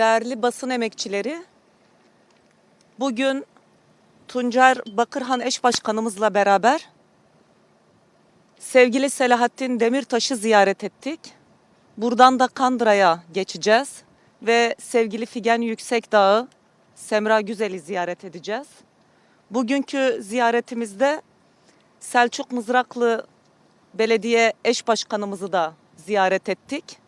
Değerli basın emekçileri, bugün Tuncer Bakırhan eş başkanımızla beraber sevgili Selahattin Demirtaş'ı ziyaret ettik. Buradan da Kandıra'ya geçeceğiz ve sevgili Figen Yüksekdağ'ı, Semra Güzel'i ziyaret edeceğiz. Bugünkü ziyaretimizde Selçuk Mızraklı Belediye eş başkanımızı da ziyaret ettik.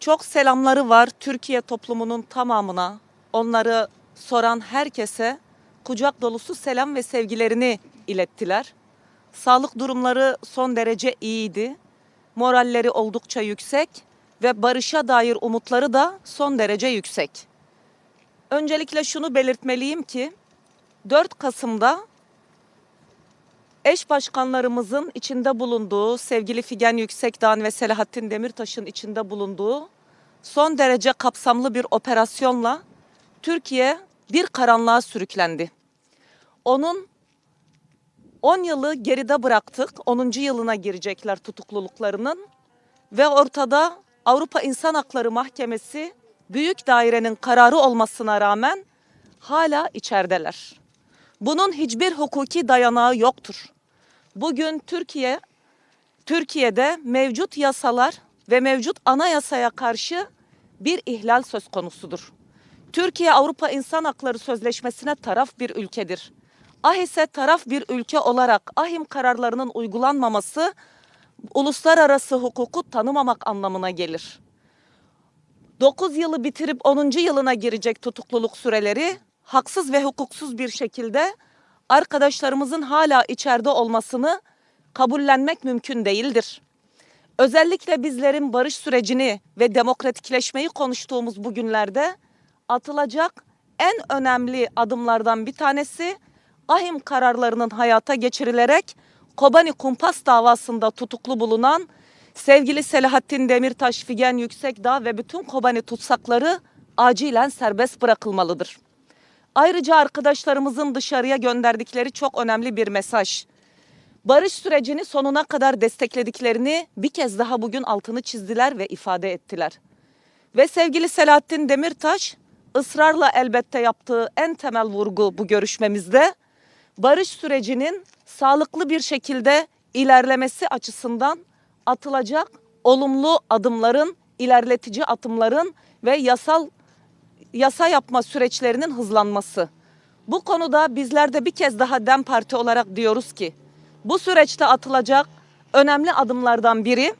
Çok selamları var Türkiye toplumunun tamamına, onları soran herkese kucak dolusu selam ve sevgilerini ilettiler. Sağlık durumları son derece iyiydi. Moralleri oldukça yüksek ve barışa dair umutları da son derece yüksek. Öncelikle şunu belirtmeliyim ki 4 Kasım'da eş başkanlarımızın içinde bulunduğu sevgili Figen Yüksekdağ ve Selahattin Demirtaş'ın içinde bulunduğu son derece kapsamlı bir operasyonla Türkiye bir karanlığa sürüklendi. Onun 10 yılı geride bıraktık. 10. yılına girecekler tutukluluklarının ve ortada Avrupa İnsan Hakları Mahkemesi büyük dairenin kararı olmasına rağmen hala içerideler. Bunun hiçbir hukuki dayanağı yoktur. Bugün Türkiye Türkiye'de mevcut yasalar ve mevcut anayasaya karşı bir ihlal söz konusudur. Türkiye Avrupa İnsan Hakları Sözleşmesi'ne taraf bir ülkedir. AHİS'e taraf bir ülke olarak ahim kararlarının uygulanmaması uluslararası hukuku tanımamak anlamına gelir. 9 yılı bitirip 10. yılına girecek tutukluluk süreleri haksız ve hukuksuz bir şekilde arkadaşlarımızın hala içeride olmasını kabullenmek mümkün değildir. Özellikle bizlerin barış sürecini ve demokratikleşmeyi konuştuğumuz bu günlerde atılacak en önemli adımlardan bir tanesi ahim kararlarının hayata geçirilerek Kobani Kumpas davasında tutuklu bulunan sevgili Selahattin Demirtaş, Figen Yüksekdağ ve bütün Kobani tutsakları acilen serbest bırakılmalıdır. Ayrıca arkadaşlarımızın dışarıya gönderdikleri çok önemli bir mesaj. Barış sürecini sonuna kadar desteklediklerini bir kez daha bugün altını çizdiler ve ifade ettiler. Ve sevgili Selahattin Demirtaş ısrarla elbette yaptığı en temel vurgu bu görüşmemizde barış sürecinin sağlıklı bir şekilde ilerlemesi açısından atılacak olumlu adımların, ilerletici adımların ve yasal yasa yapma süreçlerinin hızlanması. Bu konuda bizler de bir kez daha DEM Parti olarak diyoruz ki bu süreçte atılacak önemli adımlardan biri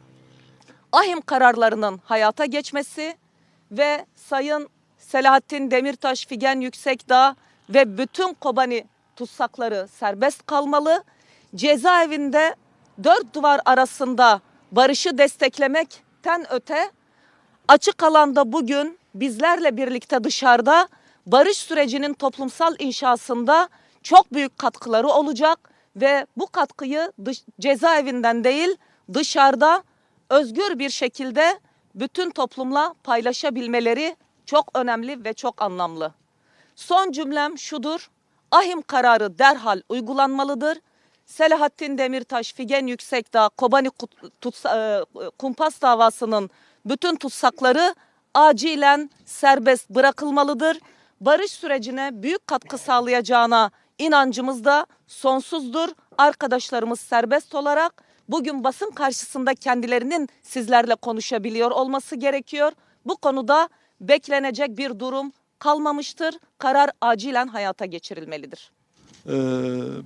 ahim kararlarının hayata geçmesi ve Sayın Selahattin Demirtaş, Figen Yüksekdağ ve bütün Kobani tutsakları serbest kalmalı. Cezaevinde dört duvar arasında barışı desteklemekten öte açık alanda bugün bizlerle birlikte dışarıda barış sürecinin toplumsal inşasında çok büyük katkıları olacak ve bu katkıyı dış, cezaevinden değil dışarıda özgür bir şekilde bütün toplumla paylaşabilmeleri çok önemli ve çok anlamlı. Son cümlem şudur. Ahim kararı derhal uygulanmalıdır. Selahattin Demirtaş, Figen Yüksekdağ, Kobani Tutsa- e, Kumpas davasının bütün tutsakları acilen serbest bırakılmalıdır. Barış sürecine büyük katkı sağlayacağına inancımız da sonsuzdur. Arkadaşlarımız serbest olarak bugün basın karşısında kendilerinin sizlerle konuşabiliyor olması gerekiyor. Bu konuda beklenecek bir durum kalmamıştır. Karar acilen hayata geçirilmelidir. Ee,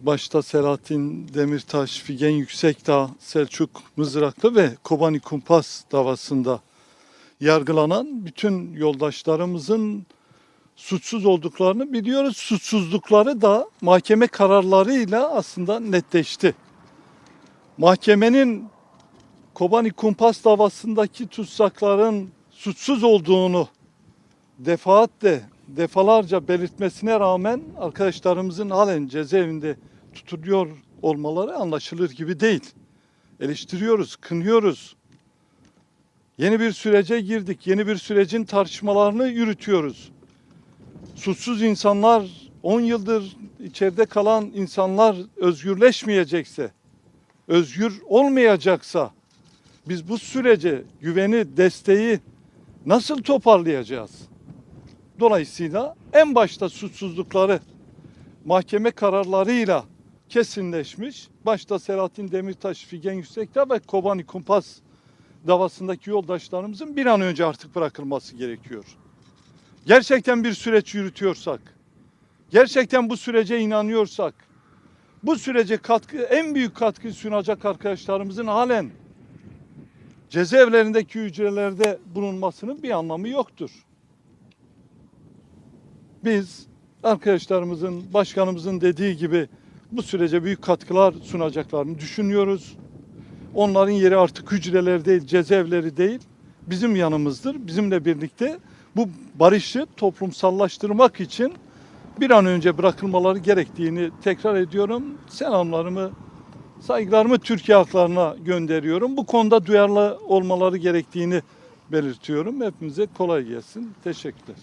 başta Selahattin Demirtaş, Figen Yüksekdağ, Selçuk Mızraklı ve Kobani Kumpas davasında yargılanan bütün yoldaşlarımızın suçsuz olduklarını biliyoruz. Suçsuzlukları da mahkeme kararlarıyla aslında netleşti. Mahkemenin Kobani Kumpas davasındaki tutsakların suçsuz olduğunu defaatle defalarca belirtmesine rağmen arkadaşlarımızın halen cezaevinde tutuluyor olmaları anlaşılır gibi değil. Eleştiriyoruz, kınıyoruz. Yeni bir sürece girdik. Yeni bir sürecin tartışmalarını yürütüyoruz. Suçsuz insanlar, 10 yıldır içeride kalan insanlar özgürleşmeyecekse, özgür olmayacaksa biz bu sürece güveni, desteği nasıl toparlayacağız? Dolayısıyla en başta suçsuzlukları mahkeme kararlarıyla kesinleşmiş. Başta Selahattin Demirtaş, Figen Yüksekdağ ve Kobani Kumpas davasındaki yoldaşlarımızın bir an önce artık bırakılması gerekiyor. Gerçekten bir süreç yürütüyorsak, gerçekten bu sürece inanıyorsak, bu sürece katkı en büyük katkı sunacak arkadaşlarımızın halen cezaevlerindeki hücrelerde bulunmasının bir anlamı yoktur. Biz arkadaşlarımızın, başkanımızın dediği gibi bu sürece büyük katkılar sunacaklarını düşünüyoruz. Onların yeri artık hücreler değil, cezaevleri değil, bizim yanımızdır. Bizimle birlikte bu barışı toplumsallaştırmak için bir an önce bırakılmaları gerektiğini tekrar ediyorum. Selamlarımı, saygılarımı Türkiye halklarına gönderiyorum. Bu konuda duyarlı olmaları gerektiğini belirtiyorum. Hepinize kolay gelsin. Teşekkürler.